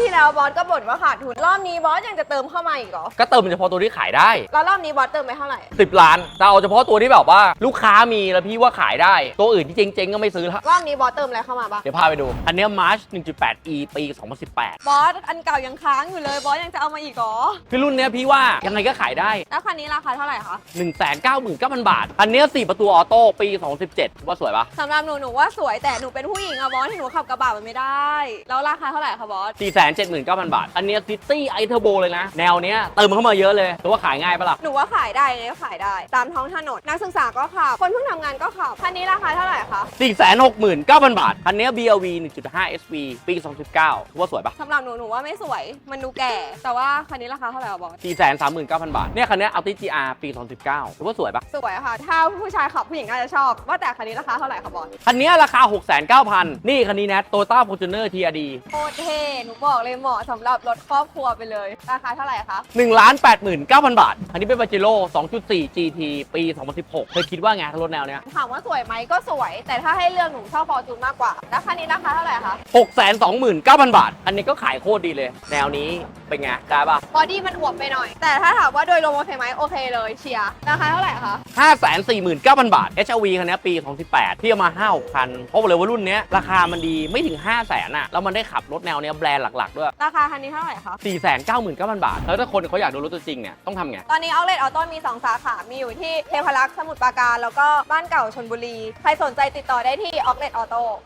ที่แล้วบอสก็บ่นว่าขาดทุน รอบนี้บอสยังจะเติมเข้ามาอีกเหรอ ก็เติมเฉพาะตัวที่ขายได้ แล้วรอบนี้บอสเติมไปเท่าไหร่ 10 ล้านแต่เอาเฉพาะตัวที่แบบว่า ลูกค้ามีแล้วพี่ว่าขายได้ ตัวอื่นที่เจ๊งๆก็ไม่ซื้อแล้วรอบนี้บอสเติมอะไรเข้ามาบ้างเดี๋ยวพาไปดู อันเนี้ย March 1.8 E ปี 2018 บอสอันเก่ายังค้างอยู่เลย บอสยังจะเอามาอีกเหรอ คือรุ่นเนี้ยพี่ว่ายังไงก็ขายได้ แล้วคันนี้ราคาเท่าไหร่คะ 199,000 บาท อันเนี้ย4ประตูออโต้ปี 2017 ว่าสวยปะสำหรับหนูหนูว่าสวยแต่หนูเป็นผู้หญิงอะบอสที่หนูขับกระบะมันไม่ได้ แล้วราคาเท่าไหร่คะบอส479,000 บาท อันเนี้ย City i Turbo เลยนะ แนวเนี้ยเติมเข้ามาเยอะเลยแต่ว่าขายง่ายปะล่ะ หนูว่าขายได้เลยก็ขายได้ ตามท้องถนนนักศึกษาก็ขับ คนเพิ่งทำงานก็ขับ คันนี้ราคาเท่าไหร่คะ469,000 บาทอันเนี้ย BLV 1.5 SV ปี 2019ถือว่าสวยปะสำหรับหนูหนูว่าไม่สวย มันดูแก่ แต่ว่าคันนี้ราคาเท่าไหร่คะบอส439,000 บาท เนี่ยคันเนี้ย Altis GR ปี 2019ถือว่าสวยปะสวยค่ะ ถ้าผู้ชายขับผู้หญิงน่าจะชอบ ว่าแต่คันนี้ราคาเท่าไหร่คะบอสคันเนี้ยราคา609,000 นี่คันนี้นะ Toyota Fortuner TRD โคตรเท่หนูบอกเลยเหมาะสำหรับรถครอบครัวไปเลย ราคาเท่าไหร่คะ 1ล้าน89,000 บาท อันนี้เป็น Pajero 2.4 GT ปี 2016 เคยคิดว่าไงถ้ารถแนวเนี้ยถามว่าสวยไหมก็สวย แต่ถ้าให้เลือกหนูชอบฟอร์จูนมากกว่า แล้วคันนี้ราคาเท่าไหร่คะ 629,000 บาท อันนี้ก็ขายโคตรดีเลย แนวนี้เป็นไงได้ปะบอดี้มันอวบไปหน่อย แต่ถ้าถามว่าโดยรวมโอเคไหมโอเคเลยเชียร์ ราคาเท่าไหร่คะ 549,000 บาท HRV คันเนี้ยปี 2018 ที่เอามา5 6คัน เพราะบอกเลยว่ารุ่นเนี้ยราคามันดีไม่ถึง 5 0 0 0 0นอะ แล้วมันได้ขับรถแนวเนี้ยแบรนด์หลักๆด้วย ราคาคันนี้เท่าไหร่คะ 499,000 บาท แล้วถ้าคนเขาอยากดูรถตัวจริงเนี่ยต้องทำไง ตอนนี้เอาเล t ออโต้มี 2 สาขา มีอยู่ที่เทพารักษ์สมุทรปราการ แล้วก็บ้านเก่าชนบุรี ใครสนใจติดต่อได้ที่ออกเล t ออโต้